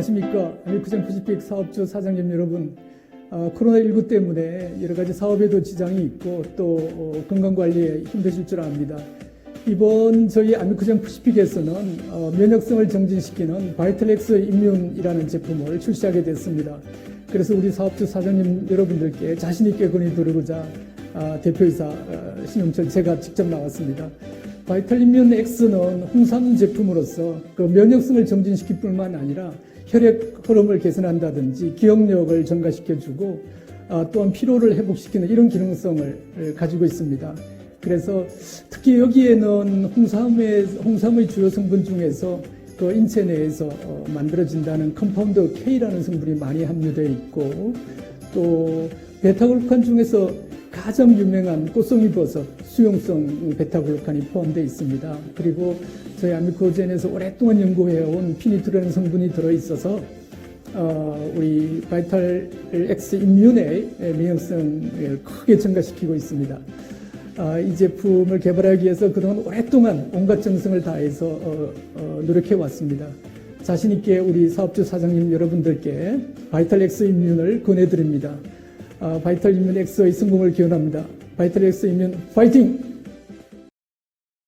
안녕하십니까. 아미쿠젠 퍼시픽 사업주 사장님 여러분. 어, 코로나19 때문에 여러 가지 사업에도 지장이 있고 또 어, 건강관리에 힘드실 줄 압니다. 이번 저희 아미쿠젠 퍼시픽에서는 어, 면역성을 정진시키는 바이틀엑스 임뮨이라는 제품을 출시하게 됐습니다. 그래서 우리 사업주 사장님 여러분들께 자신있게 권해드리고자 아, 대표이사 어, 신용철 제가 직접 나왔습니다. 바이탈 임뮨 X는 홍삼 제품으로서 그 면역성을 정진시킬 뿐만 아니라 혈액 흐름을 개선한다든지 기억력을 증가시켜주고 아, 또한 피로를 회복시키는 이런 기능성을 가지고 있습니다. 그래서 특히 여기에는 홍삼의, 홍삼의 주요 성분 중에서 그 인체 내에서 어, 만들어진다는 컴파운드 K라는 성분이 많이 함유되어 있고 또 베타글루칸 중에서 가장 유명한 꽃송이 버섯 수용성 베타글루칸이 포함되어 있습니다. 그리고 저희 아미코젠에서 오랫동안 연구해온 피니트라는 성분이 들어있어서 어, 우리 바이탈 X 임뮨의 면역성을 크게 증가시키고 있습니다. 아, 이 제품을 개발하기 위해서 그동안 오랫동안 온갖 정성을 다해서 어, 어, 노력해 왔습니다. 자신 있게 우리 사업주 사장님 여러분들께 바이탈 X 임뮨을 권해드립니다. 아, 바이탈 임뮨 X의 성공을 기원합니다. 바이탈 X 임뮨 파이팅!